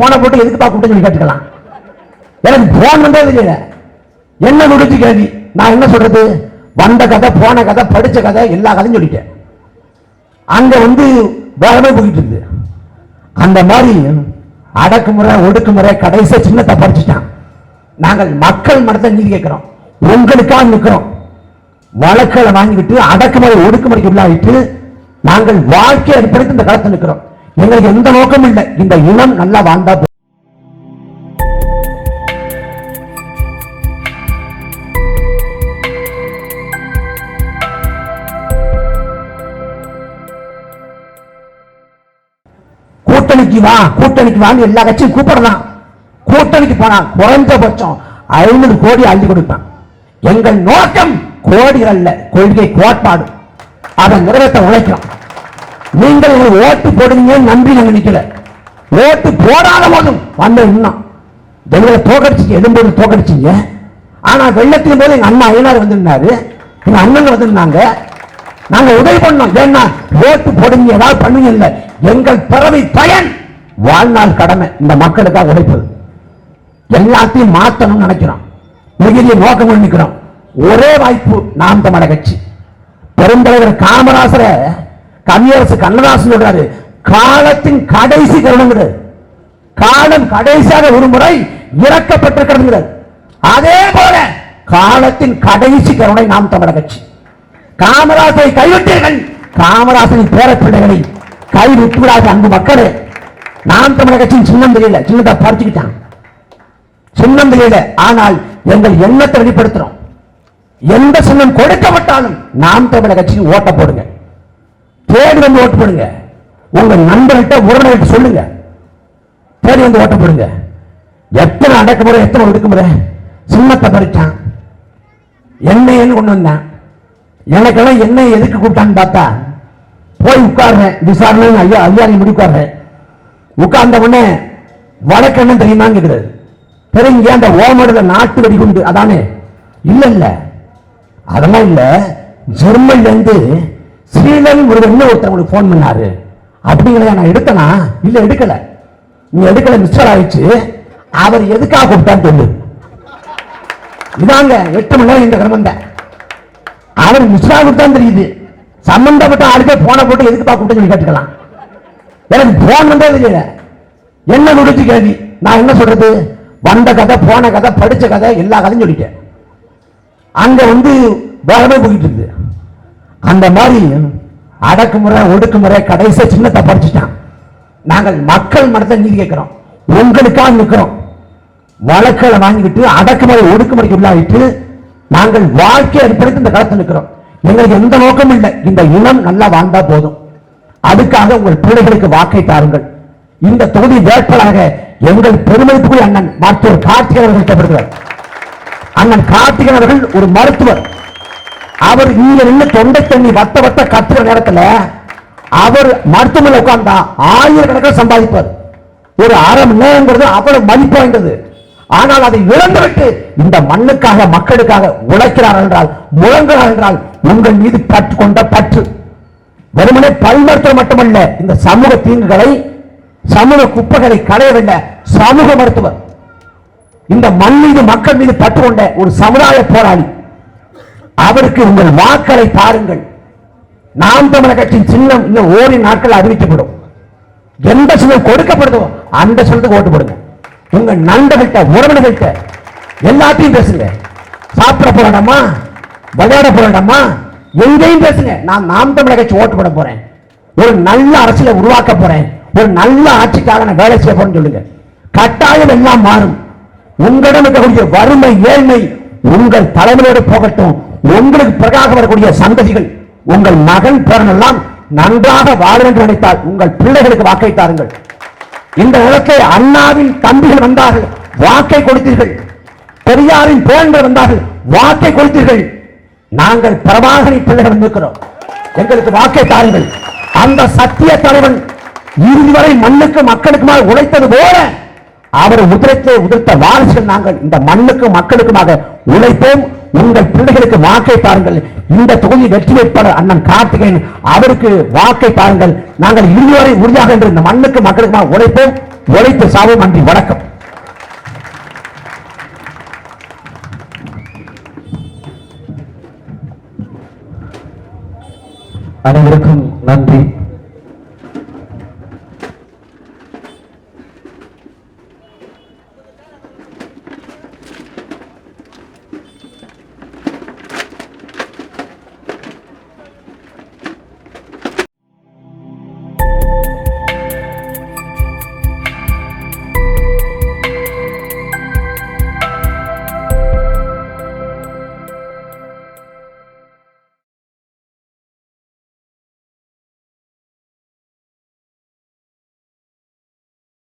போனை போட்டு எதுக்கு கூப்பிட்டு சொல்லி கேட்டுக்கலாம். எனக்கு போன் வந்தே தெரியல என்ன நுடிச்சு கேள்வி? நான் என்ன சொல்றது? வந்த கதை போன கதை படிச்ச கதை எல்லா கதையும் சொல்லிட்டேன். அங்க வந்து வேகமே போயிட்டு இருந்து அந்த மாதிரி அடக்குமுறை ஒடுக்குமுறை கடைசி சின்னத்தை படிச்சுட்டான். நாங்கள் மக்கள் மனத்தை நீதி கேட்கிறோம். உங்களுக்காக நிற்கிறோம். வழக்களை வாங்கிவிட்டு அடக்குமுறை ஒடுக்குமுறைக்கு உள்ளாகிட்டு நாங்கள் வாழ்க்கை அடிப்படையில் இந்த களத்தில் நிற்கிறோம். எங்களுக்கு எந்த நோக்கமும் இல்லை. இந்த இனம் நல்லா வாழ்ந்தா கூட்டணிக்கு வா கூட்டணிக்கு வான்னு எல்லா கட்சியும் கூப்பிடலாம். கூட்டணிக்கு போனா குறைந்தபட்சம் ஐநூறு கோடி அள்ளி கொடுப்பான். எங்கள் நோக்கம் கோடிகள் அல்ல கொள்கை கோட்பாடு. அதை நிறைவேற்ற உழைக்கிறோம். நீங்கள் ஒரு ஓட்டு போடுங்க நம்பி நாங்க நிக்கல. ஓட்டு போடாத போதும். வந்த இன்னும் எங்களை தோக்கடிச்சிங்க. எதும்போது தோக்கடிச்சிங்க. ஆனா வெள்ளத்தின் போது எங்கள் அண்ணா அயனார் வந்திருந்தாரு. எங்கள் அண்ணன் வந்திருந்தாங்க. நாங்க உதவி பண்ணோம். ஏன்னா ஓட்டு போடுங்க ஏதாவது பண்ணுங்க இல்லை. எங்கள் பிறவி பயன். வாழ்நாள் கடமை. இந்த மக்களுக்காக உழைப்பது. எல்லாத்தையும் மாத்தணும்னு நினைக்கிறோம். மிகுதிய நோக்கம் நினைக்கிறோம் ஒரே வாய்ப்பு நாம் தமிழக கட்சி. பெருந்தலைவர் காமராசரை கவியரசு கண்ணதாசன் சொல்றாரு காலத்தின் கடைசி தருணங்கிறது காலம் கடைசியாக ஒரு முறை இறக்கப்பட்டிருக்கிறது அதே போல காலத்தின் கடைசி கருணை நாம் தமிழக கட்சி. காமராசரை கைவிட்டீர்கள். காமராசரின் பேரப்பிள்ளைகளை கை விட்டுவிடாத அன்பு மக்களே நாம் தமிழக கட்சியின் சின்னம் தெரியல. சின்னத்தை பறிச்சுக்கிட்டான் சின்னம் தெரியல. ஆனால் எங்கள் எண்ணத்தை வெளிப்படுத்துறோம். எந்த சின்னம் கொடுக்கப்பட்டாலும் நாம் தமிழக கட்சியின் ஓட்ட போடுங்க. தேடி வந்து ஓட்டு போடுங்க உங்க நண்பர்கிட்ட உறவினர்கிட்ட சொல்லுங்க. தேடி வந்து ஓட்டப்படுங்க. எத்தனை அடக்குமுறை எத்தனை ஒடுக்குமுறை சின்னத்தை பறிச்சான். எண்ணெய்ன்னு கொண்டு வந்தான். எனக்கெல்லாம் என்னை எதுக்கு கூப்பிட்டான்னு பார்த்தா போய் உட்கார்றேன் விசாரணை ஐயா அதிகாரி முடி உட்கார்றேன் உட்கார்ந்த உடனே வடக்கண்ணன் தெரியுமான்னு கேட்கிறாரு. தெரியுங்க அந்த ஓமடுத நாட்டு வெடிகுண்டு அதானே. இல்ல இல்ல. அதெல்லாம் இல்ல. ஜெர்மன்ல இருந்து ஸ்ரீலன் முருகன் ஒருத்தவங்களுக்கு ஃபோன் போன் பண்ணாரு. அப்படிங்கிறத நான் எடுத்தனா? இல்லை எடுக்கல. நீ எடுக்கல மிஸ்டர் ஆயிடுச்சு. அவர் எதுக்காக கூப்பிட்டான்னு சொல்லு. இதாங்க எட்டு மணி நேரம் இந்த கிரமந்த அவர் மிஸ்ராவுக்கு தான் தெரியுது. சம்பந்தப்பட்ட ஆளுக்கே போன போட்டு எதுக்குப்பா கூப்பிட்டு கேட்டுக்கலாம். எனக்கு போன் வந்தே தெரியல என்ன முடிச்சு கேள்வி? நான் என்ன சொல்றது? வந்த கதை போன கதை படிச்ச கதை எல்லா கதையும் சொல்லிட்டேன். அங்க வந்து வேகமே போயிட்டு இருந்து அந்த மாதிரி அடக்குமுறை ஒடுக்குமுறை கடைசி சின்னத்தை படிச்சுட்டான். நாங்கள் மக்கள் மனத்தை நீதி கேட்கிறோம். உங்களுக்காக நிற்கிறோம். வழக்களை வாங்கிவிட்டு அடக்குமுறை ஒடுக்குமுறைக்கு உள்ளாயிட்டு நாங்கள் வாழ்க்கை அடிப்படைத்து இந்த காலத்தில் நிற்கிறோம். எங்களுக்கு எந்த நோக்கமும் இல்லை. இந்த இனம் நல்லா வாழ்ந்தா போதும். அதுக்காக உங்கள் பிள்ளைகளுக்கு வாக்கை தாருங்கள். இந்த தொகுதி வேட்பாளராக எங்கள் பெருமைக்குரிய அண்ணன் மருத்துவர் கார்த்திகன் அவர்கள் அண்ணன் கார்த்திகன் அவர்கள் ஒரு மருத்துவர். அவர் இங்க நின்று தொண்டை தண்ணி வட்ட வத்த கத்துற நேரத்துல அவர் மருத்துவமனையில் உட்கார்ந்தா ஆயிரக்கணக்கில் சம்பாதிப்பார். ஒரு அரை மணி நேரங்கிறது அவ்வளவு மதிப்பு வாய்ந்தது. ஆனால் அதை இழந்துவிட்டு இந்த மண்ணுக்காக மக்களுக்காக உழைக்கிறார் என்றால் முழங்குகிறார் என்றால் உங்கள் மீது பற்று கொண்ட பற்று. வெறுமனே பல்மருத்துவம் மட்டுமல்ல இந்த சமூக தீங்குகளை சமூக குப்பைகளை களையவில்லை சமூக மருத்துவர். இந்த மண் மீது மக்கள் மீது பற்று கொண்ட ஒரு சமுதாய போராளி. அவருக்கு உங்கள் வாக்களை பாருங்கள். நாம் தமிழக கட்சியின் சின்னம் இன்னும் ஓரி நாட்கள் அறிவிக்கப்படும். எந்த சின்னம் கொடுக்கப்படுதோ அந்த சின்னத்துக்கு ஓட்டு போடுங்க. உங்க நண்பர்கள்ட்ட உறவினர்கள்ட்ட எல்லாத்தையும் பேசுங்க. சாப்பிட போராட்டமா விளையாட போராட்டமா எங்கேயும் பேசுங்க. நான் நாம் தமிழக கட்சி ஓட்டு போட போறேன். ஒரு நல்ல அரசியலை உருவாக்க போறேன். ஒரு நல்ல ஆட்சிக்காக நான் வேலை செய்ய போறேன்னு சொல்லுங்க. கட்டாயம் எல்லாம் மாறும். உங்களிடம் இருக்கக்கூடிய வறுமை ஏழ்மை உங்கள் தலைமையோடு போகட்டும். உங்களுக்கு பிறகாக வரக்கூடிய சந்ததிகள் உங்கள் மகன் பிறனெல்லாம் நன்றாக வாழ என்று நினைத்தால் உங்கள் பிள்ளைகளுக்கு வாக்கை தாருங்கள். இந்த நிலத்தில் அண்ணாவின் தம்பிகள் வந்தார்கள் வாக்கை கொடுத்தீர்கள். பெரியாரின் பேரன்கள் வந்தார்கள் வாக்கை கொடுத்தீர்கள். நாங்கள் பிரபாகரி பிள்ளைகள் வந்திருக்கிறோம் எங்களுக்கு வாக்கை தாருங்கள். அந்த சத்திய தலைவன் இறுதி வரை மண்ணுக்கு மக்களுக்குமாக உழைத்தது போல அவர் உதிரத்தை உதிர்த்த வாரிசுகள் நாங்கள் இந்த மண்ணுக்கும் மக்களுக்குமாக உழைப்போம். உங்கள் பிள்ளைகளுக்கு வாக்கை பாருங்கள். இந்த தொகுதி வெற்றி வேட்பாளர் அண்ணன் கார்த்திகேயன் அவருக்கு வாக்கை பாருங்கள். நாங்கள் இறுதிவரை உறுதியாக என்று இந்த மண்ணுக்கு மக்களுக்கு உழைப்போம். உழைத்து சாவோம் நன்றி வணக்கம். அனைவருக்கும் நன்றி.